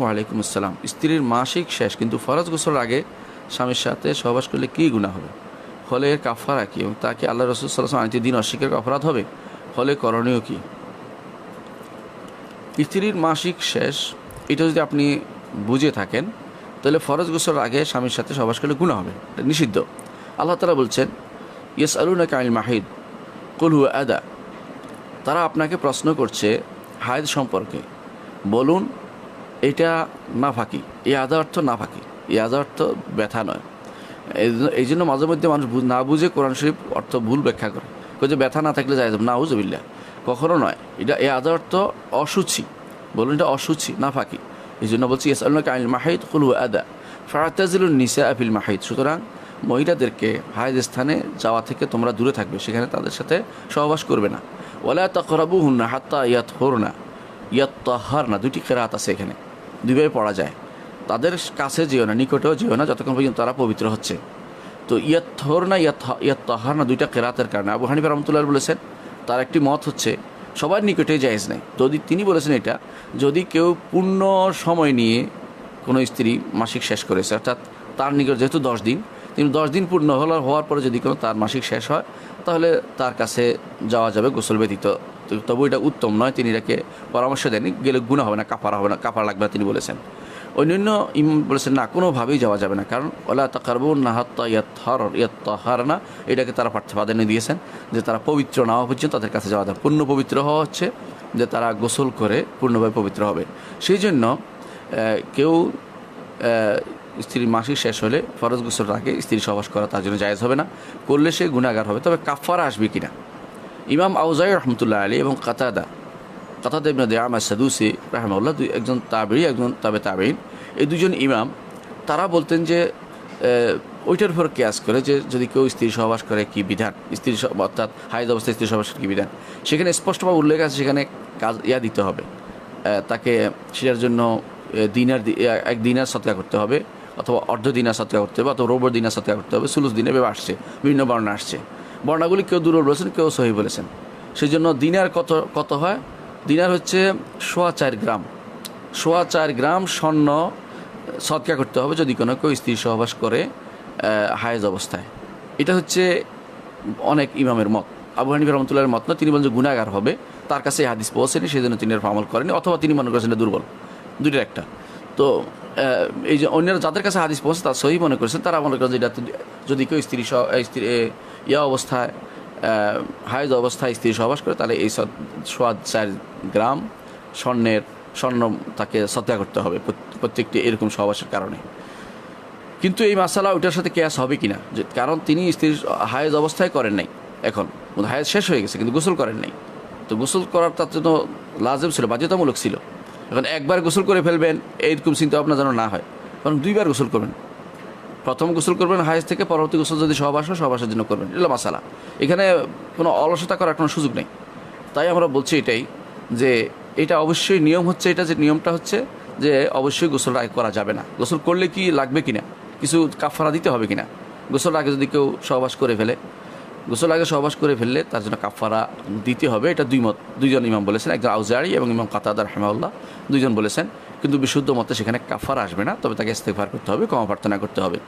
ওয়ালাইকুম আসসালাম। স্ত্রীর মাসিক শেষ, কিন্তু ফরজ গোসলের আগে স্বামীর সাথে সহবাস করলে কী গুণা হবে? ফলে এর কাফারা কি এবং তাকে আল্লাহ রসুল সাল্লাম আনিত দিন অস্বীকার অপরাধ হবে? ফলে করণীয় কি? স্ত্রীর মাসিক শেষ, এটা যদি আপনি বুঝে থাকেন, তাহলে ফরজ গোসলের আগে স্বামীর সাথে সহবাস করলে গুণা হবে। এটা নিষিদ্ধ। আল্লাহ তালা বলছেন ইয়েস আলুনা কামিল মাহিদ কুলহু আদা। তারা আপনাকে প্রশ্ন করছে হায়দ সম্পর্কে। বলুন এটা নাফাকি। এই আদা অর্থ নাফাকি। এই আদা অর্থ ব্যথা নয়। এই জন্য- মাঝে মধ্যে মানুষ না বুঝে কোরআন শরীফ অর্থ ভুল ব্যাখ্যা করে। যে ব্যথা না থাকলে যায় না উজবিল্লা কখনো নয়। এটা এই আদা অর্থ অসুচি। বলুন এটা অসুচি, নাফাকি। এই জন্য বলছি ইয়েস আল্লাহ কাইল মাহিদ কুলু আদা। ফারাতাজিলুন নিসা আফিল মাহিদ সুতরাং মহিলাদেরকে হায়দ স্থানে যাওয়া থেকে তোমরা দূরে থাকবে। সেখানে তাদের সাথে সহবাস করবে না। ওলা তকরাবু হুন্না হাত্তা ইয়াত হোর না ইয়াত তহার না দুটি কেরাত আছে এখানে। দুইভাবে পড়া যায়। তাদের কাছে যেও না, নিকটেও যেও না, যতক্ষণ পর্যন্ত তারা পবিত্র হচ্ছে। তো ইয়াত থর না ইয়াত ইয়াত তহার না দুইটা কেরাতের কারণে। আবু হানিফা রহমতুল্লাহ বলেছেন, তার একটি মত হচ্ছে, সবার নিকটে জায়েজ নেই। যদি তিনি বলেছেন এটা, যদি কেউ পূর্ণ সময় নিয়ে কোনো স্ত্রী মাসিক শেষ করেছে অর্থাৎ তার নিকট যেহেতু দশ দিন, তিনি দশ দিন পূর্ণ হল, হওয়ার পরে যদি কোনো তার মাসিক শেষ হয়, তাহলে তার কাছে যাওয়া যাবে গোসল ব্যতীত। তবু এটা উত্তম নয়, তিনি এটাকে পরামর্শ দেননি। গেলে গুণা হবে না কাপার হবে না কাপার লাগবে না, তিনি বলেছেন। অন্যান্য ইমাম বলেছেন, না, কোনোভাবেই যাওয়া যাবে না। কারণ ওলা তাকারবুন না হাত্তা ইয়াত হর ইয়াত হার না এটাকে তারা প্রাধান্য দিয়েছেন, যে তারা পবিত্র না হওয়া পর্যন্ত তাদের কাছে যাওয়া যাবে পূর্ণ পবিত্র হওয়া হচ্ছে যে তারা গোসল করে পূর্ণভাবে পবিত্র হবে। সেই জন্য কেউ স্ত্রীর মাসিক শেষ হলে ফরজ গোসল আগে স্ত্রী সহবাস করা তার জন্য জায়েজ হবে না। করলে সে গুণাগার হবে। তবে কাফারা আসবে কিনা? ইমাম আউজাই রহমতুল্লাহ আলী এবং কাতাদা কাতাদা ইবনে দেয়ামা সাদুসি রাহমাউল্লাহ দুই একজন তাবেরি, একজন তাবে তাবেইন এই দুজন ইমাম, তারা বলতেন যে ওইটার উপর কেয়াস করে যে, যদি কেউ স্ত্রী সহবাস করে, কি বিধান? স্ত্রী অর্থাৎ হাইজ অবস্থায় স্ত্রী সহবাস কি বিধান? সেখানে স্পষ্টভাবে উল্লেখ আছে, সেখানে কাজ, ইয়া দিতে হবে। তাকে সেটার জন্য দিনার এক দিনার সৎকার করতে হবে, অথবা অর্ধ দিনার সৎকার করতে হবে, অথবা রোবর দিনার সৎকার করতে হবে, সুলুস দিনে এভাবে আসছে, বিভিন্ন বর্ণা আসছে। বর্ণাগুলি কেউ দূর বলেছেন, কেউ সহি বলেছেন। সেই জন্য দিনার কত কত হয়? দিনার হচ্ছে সোয়া চার গ্রাম। সোয়া চার গ্রাম স্বর্ণ সৎকার করতে হবে যদি কোনো কেউ স্ত্রী সহবাস করে হায়েজ অবস্থায়। এটা হচ্ছে অনেক ইমামের মত। আবু হানিফ রহমতুল্লাহের মত না, তিনি বলেন যে গুণাগার হবে, তার কাছে হাদিস পৌঁছেনি সেই জন্য তিনি এর আমল করেনি অথবা তিনি মনে করেছেন দুর্বল। দুইটার একটা। তো এই যে অন্যরা যাদের কাছে হাদিস পৌঁছে, তার সহি মনে করেছেন, তারা মনে করেন যে এটা যদি কেউ স্ত্রী স্ত্রী ইয়া অবস্থায় হায়জ অবস্থায় স্ত্রী সহবাস করে, তাহলে এই সৎ- সোয়া চার গ্রাম স্বর্ণের স্বর্ণ তাকে সত্যা করতে হবে প্রত- প্রত্যেকটি এরকম সহবাসের কারণে। কিন্তু এই মাসালা ওইটার সাথে কেয়াস হবে কিনা? যে কারণ তিনি স্ত্রীর হায়েজ অবস্থায় করেন নাই এখন। হায়েজ শেষ হয়ে গেছে, কিন্তু গোসল করেন নাই। তো গোসল করার তার জন্য লাজেম ছিল, বাধ্যতামূলক ছিল। এখন একবার গোসল করে ফেলবেন, এইরকম চিন্তা ভাবনা যেন না হয়। কারণ দুইবার গোসল করবেন। প্রথম গোসল করবেন, হায়েস থেকে পরবর্তী গোসল যদি সহবাস হয় সহবাসের জন্য করবেন। এটা মাসালা। এখানে কোনো অলসতা করার কোনো সুযোগ নেই। তাই আমরা বলছি এটাই যে, এটা অবশ্যই নিয়ম হচ্ছে, এটা যে নিয়মটা হচ্ছে যে, অবশ্যই গোসল আগে করা যাবে না। গোসল করলে কি লাগবে কিনা? কিছু কাফারা দিতে হবে কিনা? গোসল আগে যদি কেউ সহবাস করে ফেলে গোসল আগে সহবাস করে ফেললে তার জন্য কাফারা দিতে হবে। এটা দুই মত দুইজন ইমাম বলেছেন, একজন আউজারি এবং ইমাম কাতাদার হেমাউল্লাহ দুইজন বলেছেন, কিন্তু বিশুদ্ধ মতে সেখানে কাফারা আসবে না, তবে তাকে ইস্তেফার করতে হবে, ক্ষমা প্রার্থনা করতে হবে।